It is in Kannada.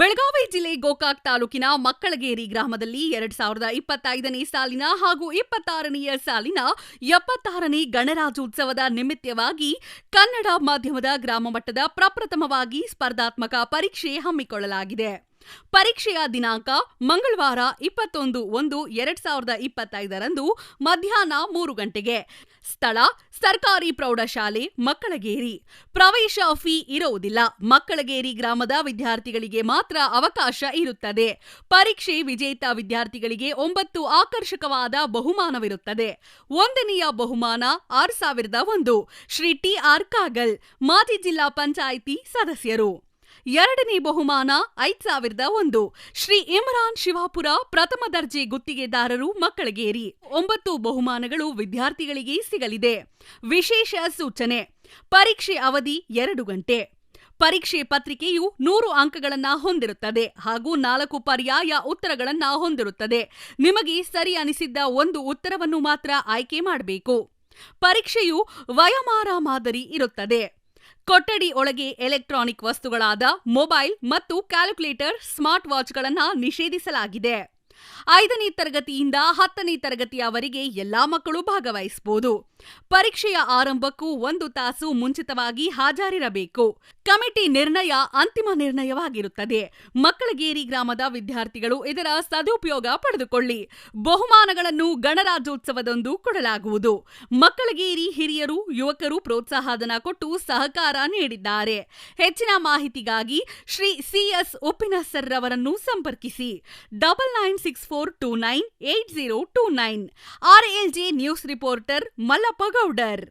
ಬೆಳಗಾವಿ ಜಿಲ್ಲೆ ಗೋಕಾಕ್ ತಾಲೂಕಿನ ಮಕ್ಕಳಗೇರಿ ಗ್ರಾಮದಲ್ಲಿ ಎರಡ್ ಸಾವಿರದ ಇಪ್ಪತ್ತೈದನೇ ಸಾಲಿನ ಹಾಗೂ ಇಪ್ಪತ್ತಾರನೆಯ ಸಾಲಿನ ಎಪ್ಪತ್ತಾರನೇ ಗಣರಾಜ್ಯೋತ್ಸವದ ನಿಮಿತ್ತವಾಗಿ ಕನ್ನಡ ಮಾಧ್ಯಮದ ಗ್ರಾಮ ಮಟ್ಟದ ಪ್ರಪ್ರಥಮವಾಗಿ ಸ್ಪರ್ಧಾತ್ಮಕ ಪರೀಕ್ಷೆ ಹಮ್ಮಿಕೊಳ್ಳಲಾಗಿದೆ. ಪರೀಕ್ಷೆಯ ದಿನಾಂಕ ಮಂಗಳವಾರ ಇಪ್ಪತ್ತೊಂದು ಒಂದು ಎರಡ್ ಸಾವಿರದ ಇಪ್ಪತ್ತೈದರಂದು ಮಧ್ಯಾಹ್ನ ಮೂರು ಗಂಟೆಗೆ. ಸ್ಥಳ ಸರ್ಕಾರಿ ಪ್ರೌಢಶಾಲೆ, ಮಕ್ಕಳಗೇರಿ. ಪ್ರವೇಶ ಫೀ ಇರುವುದಿಲ್ಲ. ಮಕ್ಕಳಗೇರಿ ಗ್ರಾಮದ ವಿದ್ಯಾರ್ಥಿಗಳಿಗೆ ಮಾತ್ರ ಅವಕಾಶ ಇರುತ್ತದೆ. ಪರೀಕ್ಷೆ ವಿಜೇತ ವಿದ್ಯಾರ್ಥಿಗಳಿಗೆ ಒಂಬತ್ತು ಆಕರ್ಷಕವಾದ ಬಹುಮಾನವಿರುತ್ತದೆ. ಒಂದನೆಯ ಬಹುಮಾನ ಆರು ಸಾವಿರದ ಒಂದು. ಶ್ರೀ ಟಿ ಆರ್ ಕಾಗಲ್, ಮಾಜಿ ಜಿಲ್ಲಾ ಪಂಚಾಯಿತಿ ಸದಸ್ಯರು. ಎರಡನೇ ಬಹುಮಾನ ಐದ್ ಸಾವಿರದ ಒಂದು. ಶ್ರೀ ಇಮ್ರಾನ್ ಶಿವಾಪುರ ಪ್ರಥಮ ದರ್ಜೆ ಗುತ್ತಿಗೆದಾರರು ಮಕ್ಕಳಿಗೇರಿ. ಒಂಬತ್ತು ಬಹುಮಾನಗಳು ವಿದ್ಯಾರ್ಥಿಗಳಿಗೆ ಸಿಗಲಿದೆ. ವಿಶೇಷ ಸೂಚನೆ, ಪರೀಕ್ಷೆ ಅವಧಿ ಎರಡು ಗಂಟೆ. ಪರೀಕ್ಷೆ ಪತ್ರಿಕೆಯು ನೂರು ಅಂಕಗಳನ್ನು ಹೊಂದಿರುತ್ತದೆ ಹಾಗೂ ನಾಲ್ಕು ಪರ್ಯಾಯ ಉತ್ತರಗಳನ್ನು ಹೊಂದಿರುತ್ತದೆ. ನಿಮಗೆ ಸರಿ ಅನಿಸಿದ್ದ ಒಂದು ಉತ್ತರವನ್ನು ಮಾತ್ರ ಆಯ್ಕೆ ಮಾಡಬೇಕು. ಪರೀಕ್ಷೆಯು ವಯಮಾರ ಮಾದರಿ ಇರುತ್ತದೆ. ಕೊಠಡಿ ಒಳಗೆ ಎಲೆಕ್ಟ್ರಾನಿಕ್ ವಸ್ತುಗಳಾದ ಮೊಬೈಲ್ ಮತ್ತು ಕ್ಯಾಲ್ಕುಲೇಟರ್ ಸ್ಮಾರ್ಟ್ ವಾಚ್ಗಳನ್ನು ನಿಷೇಧಿಸಲಾಗಿದೆ. ಐದನೇ ತರಗತಿಯಿಂದ ಹತ್ತನೇ ತರಗತಿಯವರೆಗೆ ಎಲ್ಲಾ ಮಕ್ಕಳು ಭಾಗವಹಿಸಬಹುದು ಪರೀಕ್ಷೆಯ ಆರಂಭಕ್ಕೂ ಒಂದು ತಾಸು ಮುಂಚಿತವಾಗಿ ಹಾಜರಿರಬೇಕು. ಕಮಿಟಿ ನಿರ್ಣಯ ಅಂತಿಮ ನಿರ್ಣಯವಾಗಿರುತ್ತದೆ. ಮಕ್ಕಳಗೇರಿ ಗ್ರಾಮದ ವಿದ್ಯಾರ್ಥಿಗಳು ಇದರ ಸದುಪಯೋಗ ಪಡೆದುಕೊಳ್ಳಿ. ಬಹುಮಾನಗಳನ್ನು ಗಣರಾಜ್ಯೋತ್ಸವದಂದು ಕೊಡಲಾಗುವುದು. ಮಕ್ಕಳಗೇರಿ ಹಿರಿಯರು, ಯುವಕರು ಪ್ರೋತ್ಸಾಹಧನ ಕೊಟ್ಟು ಸಹಕಾರ ನೀಡಿದ್ದಾರೆ. ಹೆಚ್ಚಿನ ಮಾಹಿತಿಗಾಗಿ ಶ್ರೀ ಸಿಎಸ್ ಉಪ್ಪಿನಸರ್ ಅವರನ್ನು ಸಂಪರ್ಕಿಸಿ. Double nine six four two nine eight zero two nine RLJ news reporter Mallappa Gowder